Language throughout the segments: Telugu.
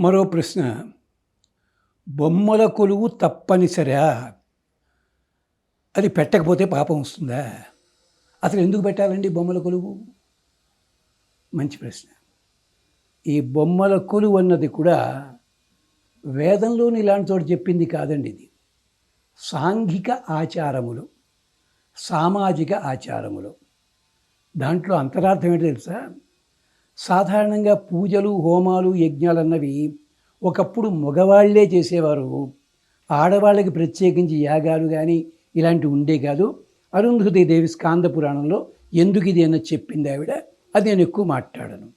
మరో ప్రశ్న. బొమ్మల కొలువు తప్పనిసరా? అది పెట్టకపోతే పాపం వస్తుందా? అసలు ఎందుకు పెట్టాలండి బొమ్మల కొలువు? మంచి ప్రశ్న. ఈ బొమ్మల కొలువు అన్నది కూడా వేదంలోని ఇలాంటి చోట చెప్పింది కాదండి ఇది. సాంఘిక ఆచారములు సామాజిక ఆచారములు. దాంట్లో అంతరార్థం ఏంటో తెలుసా? సాధారణంగా పూజలు హోమాలు యజ్ఞాలు అన్నవి ఒకప్పుడు మగవాళ్ళే చేసేవారు. ఆడవాళ్ళకి ప్రత్యేకించి యాగాలు కానీ ఇలాంటివి ఉండే కాదు. అరుంధతి దేవి స్కాంద పురాణంలో ఎందుకు ఇది అని చెప్పింది ఆవిడ? అది నేను ఎక్కువ మాట్లాడను.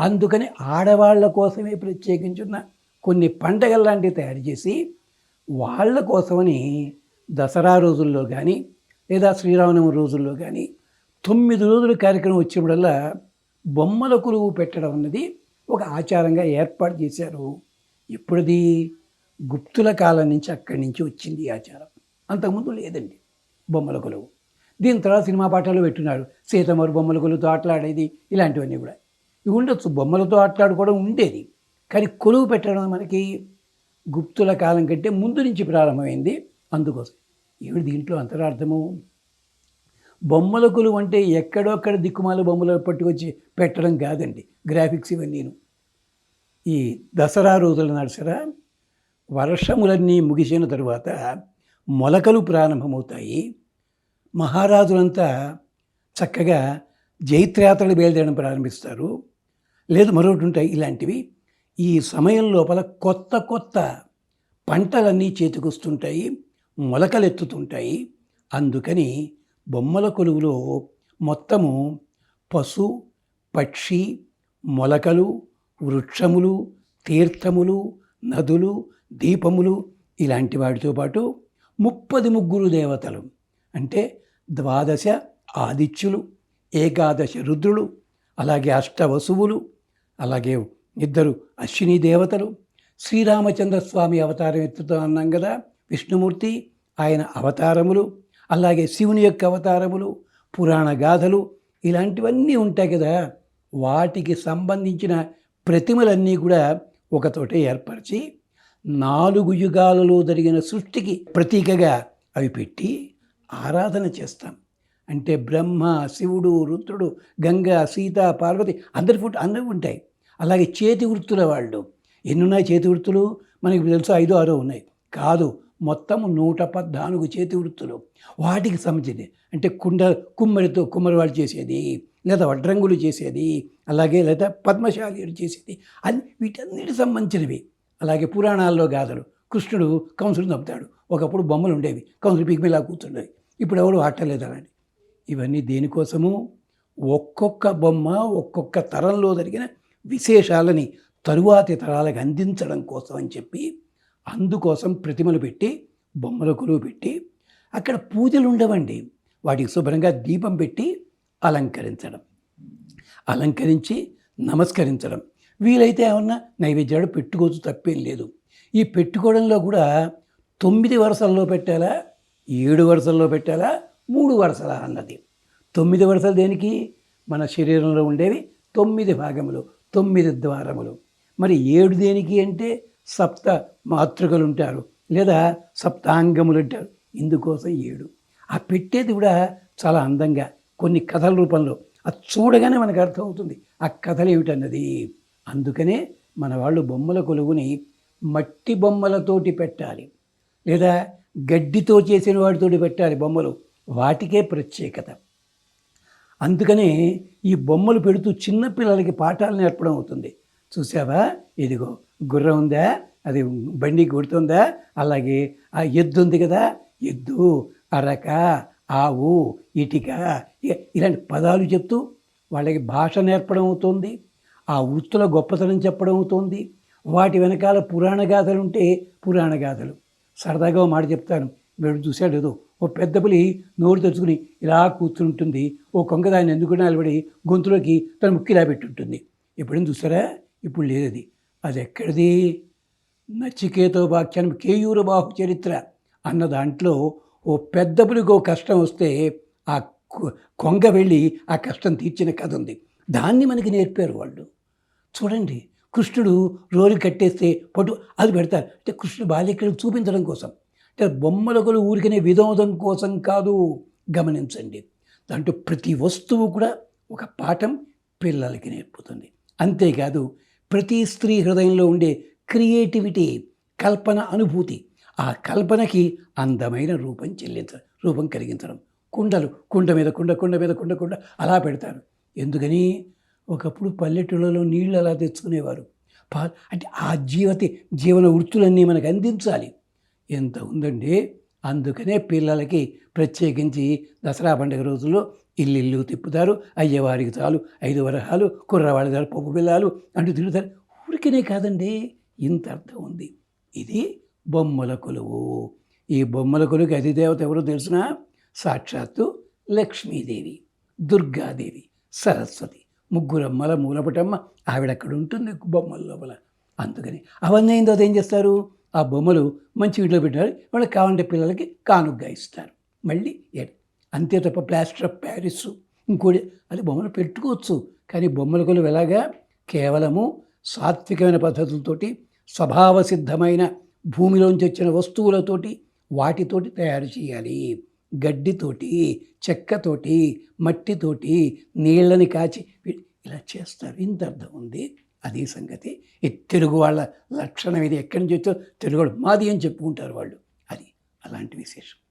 అందుకని ఆడవాళ్ళ కోసమే ప్రత్యేకించున్న కొన్ని పండగలు లాంటివి తయారు చేసి వాళ్ళ కోసమని దసరా రోజుల్లో కానీ లేదా శ్రీరామనవమి రోజుల్లో కానీ తొమ్మిది రోజుల కార్యక్రమం వచ్చినప్పుడల్లా బొమ్మల కొలువు పెట్టడం అన్నది ఒక ఆచారంగా ఏర్పాటు చేశారు. ఎప్పుడది? గుప్తుల కాలం నుంచి అక్కడి నుంచి వచ్చింది ఈ ఆచారం. అంతకుముందు లేదండి బొమ్మల కొలువు దీని తర్వాత సినిమా పాటలు పెట్టున్నారు. సీతమ్మరు బొమ్మల కొలువుతో ఆటలాడేది ఇలాంటివన్నీ కూడా. ఇవి ఉండొచ్చు. బొమ్మలతో ఆటలాడుకోవడం ఉండేది. కానీ కొలువు పెట్టడం మనకి గుప్తుల కాలం కంటే ముందు నుంచి ప్రారంభమైంది అందుకోసం. ఏమిటి దీంట్లో అంతరార్థము? బొమ్మల కొలువు అంటే ఎక్కడొక్కడ దిక్కుమాల బొమ్మలు పట్టుకొచ్చి పెట్టడం కాదండి. గ్రాఫిక్స్ ఇవన్నీను. ఈ దసరా రోజుల నడసరా వర్షములన్నీ ముగిసిన తరువాత మొలకలు ప్రారంభమవుతాయి. మహారాజులంతా చక్కగా జైత్రయాత్రలు బయలుదేరడం ప్రారంభిస్తారు. లేదు మరొకటి ఉంటాయి ఇలాంటివి. ఈ సమయం లోపల కొత్త కొత్త పంటలన్నీ చేతికొస్తుంటాయి మొలకలు ఎత్తుతుంటాయి అందుకని బొమ్మల కొలువులో మొత్తము పశు పక్షి మొలకలు వృక్షములు తీర్థములు నదులు దీపములు ఇలాంటి వాటితో పాటు ముప్పది ముగ్గురు దేవతలు. అంటే ద్వాదశ ఆదిత్యులు ఏకాదశ రుద్రులు అలాగే అష్టవసువులు అలాగే ఇద్దరు అశ్విని దేవతలు శ్రీరామచంద్ర స్వామి అవతారం ఎత్తుతో అన్నాం కదా విష్ణుమూర్తి ఆయన అవతారములు అలాగే శివుని యొక్క అవతారములు పురాణ గాథలు ఇలాంటివన్నీ ఉంటాయి కదా. వాటికి సంబంధించిన ప్రతిమలన్నీ కూడా ఒకతోట ఏర్పరిచి నాలుగు యుగాలలో జరిగిన సృష్టికి ప్రతీకగా అవి పెట్టి ఆరాధన చేస్తాం. అంటే బ్రహ్మ శివుడు రుద్రుడు గంగ సీత పార్వతి అందరి ఫుట్ అందరూ ఉంటాయి. అలాగే చేతి వృత్తుల వాళ్ళు. ఎన్నున్నాయి చేతి వృత్తులు? మనకి తెలుసు ఐదో ఆరో ఉన్నాయి. కాదు మొత్తం నూట పద్నాలుగు చేతి వృత్తులు. వాటికి సంబంధించింది. అంటే కుండ కుమ్మరితో కుమ్మరి వాళ్ళు చేసేది లేదా వడ్రంగులు చేసేది అలాగే లేదా పద్మశాలీలు చేసేది. అది వీటన్నిటి సంబంధించినవి. అలాగే పురాణాల్లో గాథలు. కృష్ణుడు కంసుడు చంపుతాడు ఒకప్పుడు బొమ్మలు ఉండేవి. కంసుడు పిగ్మిలా కూర్చుండేవి ఇప్పుడు ఎవరు ఆటలేదు అలాంటి ఇవన్నీ దేనికోసము? ఒక్కొక్క బొమ్మ ఒక్కొక్క తరంలో జరిగిన విశేషాలని తరువాతి తరాలకు అందించడం కోసం అని చెప్పి అందుకోసం ప్రతిమలు పెట్టి బొమ్మల కొలువు పెట్టి అక్కడ పూజలు ఉండవండి. వాటికి శుభ్రంగా దీపం పెట్టి అలంకరించడం. అలంకరించి నమస్కరించడం. వీలైతే ఏమన్నా నైవేద్యాలు పెట్టుకోవచ్చు తప్పేం లేదు. ఈ పెట్టుకోవడంలో కూడా తొమ్మిది వరుసల్లో పెట్టాలా? ఏడు వరుసల్లో పెట్టాలా? మూడు వరుసలా అన్నది. తొమ్మిది వరుసలు దేనికి? మన శరీరంలో ఉండేవి తొమ్మిది భాగములు తొమ్మిది ద్వారములు. మరి ఏడు దేనికి అంటే సప్త మాతృకలు ఉంటారు లేదా సప్తాంగములు అంటారు ఇందుకోసం ఏడు. ఆ పెట్టేది కూడా చాలా అందంగా కొన్ని కథల రూపంలో. అది చూడగానే మనకు అర్థమవుతుంది ఆ కథలు ఏమిటన్నది అందుకనే మన వాళ్ళు బొమ్మల కొలువుని మట్టి బొమ్మలతోటి పెట్టాలి లేదా గడ్డితో చేసిన వాటితోటి పెట్టాలి బొమ్మలు. వాటికే ప్రత్యేకత. అందుకనే ఈ బొమ్మలు పెడుతూ చిన్నపిల్లలకి పాఠాలు నేర్పడం అవుతుంది. చూసావా ఇదిగో గుర్రం ఉందా? అది బండి కొడుతుందా అలాగే ఆ ఎద్దు ఉంది కదా? ఎద్దు అరక ఆవు ఇటిక ఇలాంటి పదాలు చెప్తూ వాళ్ళకి భాష నేర్పడం అవుతుంది. ఆ వృత్తుల గొప్పతనం చెప్పడం అవుతుంది. వాటి వెనకాల పురాణ గాథలు ఉంటే పురాణ గాథలు. సరదాగా ఓ మాట చెప్తాను. వీడు చూశాడు ఏదో ఓ పెద్ద పులి నోరు తెచ్చుకుని ఇలా కూర్చుంటుంది. ఓ కొంగ దాన్ని ఎందుకు నిలబడి గొంతులోకి తన ముక్కిలా పెట్టుంటుంది. ఎప్పుడైనా చూసారా ఇప్పుడు లేదు అది ఎక్కడిది నచికేతో వాక్యానం కేయూర బాహు చరిత్ర అన్న దాంట్లో ఓ పెద్ద పులికి ఓ కష్టం వస్తే ఆ కొ- కొంగ వెళ్ళి ఆ కష్టం తీర్చిన కథ ఉంది. దాన్ని మనకి నేర్పారు వాళ్ళు. చూడండి కృష్ణుడు రోలు కట్టేస్తే పట్టు అది పెడతారు. అంటే కృష్ణుడు బాల్యక్రీడలు చూపించడం కోసం. అంటే బొమ్మలకులు ఊరికనే వినోదం కోసం కాదు గమనించండి. దాంట్లో ప్రతి వస్తువు కూడా ఒక పాఠం పిల్లలకి నేర్పుతుంది. అంతేకాదు ప్రతి స్త్రీ హృదయంలో ఉండే క్రియేటివిటీ కల్పన అనుభూతి ఆ కల్పనకి అందమైన రూపం చెల్లించ రూపం కలిగించడం. కుండలు కుండ మీద కుండ కుండ మీద కుండ కుండ అలా పెడతారు. ఎందుకని? ఒకప్పుడు పల్లెటూళ్ళలో నీళ్ళు అలా తెచ్చుకునేవారు. పా అంటే ఆ జీవతి జీవన వృత్తులన్నీ మనకు అందించాలి. ఎంత ఉందండి? అందుకనే పిల్లలకి ప్రత్యేకించి దసరా పండుగ రోజుల్లో ఇల్లు తిప్పుతారు అయ్యవారికి చాలు ఐదు వరహాలు కుర్రవాడి చాలు పప్పు బిల్లాలు అంటూ తిరుగుతారు. ఊరికనే కాదండి ఇంత అర్థం ఉంది. ఇది బొమ్మల కొలువు. ఈ బొమ్మల కొలువుకి అధిదేవత ఎవరో తెలిసిన? సాక్షాత్తు లక్ష్మీదేవి దుర్గాదేవి సరస్వతి. ముగ్గురమ్మల మూలపటమ్మ ఆవిడ అక్కడ ఉంటుంది బొమ్మల లోపల. అందుకని అవన్నీ అయిన తర్వాత ఏం చేస్తారు? ఆ బొమ్మలు మంచి ఇంట్లో పెట్టారు వాళ్ళకి కావాలంటే పిల్లలకి కానుగ్గా ఇస్తారు. మళ్ళీ అంతే తప్ప ప్లాస్టర్ ఆఫ్ ప్యారిస్. ఇంకోటి అది బొమ్మలు పెట్టుకోవచ్చు. కానీ బొమ్మల కొలువు ఎలాగా? కేవలము సాత్వికమైన పద్ధతులతోటి స్వభావ సిద్ధమైన భూమిలోంచి వచ్చిన వస్తువులతోటి వాటితోటి తయారు చేయాలి. గడ్డితోటి చెక్కతోటి మట్టితోటి నీళ్ళని కాచి ఇలా చేస్తారు. ఇంత అర్థం ఉంది. అది సంగతి. ఈ తెలుగు వాళ్ళ లక్షణం ఇది. ఎక్కడి నుంచి వచ్చో తెలుగు వాళ్ళు మాది అని చెప్పుకుంటారు వాళ్ళు. అది అలాంటి విశేషం.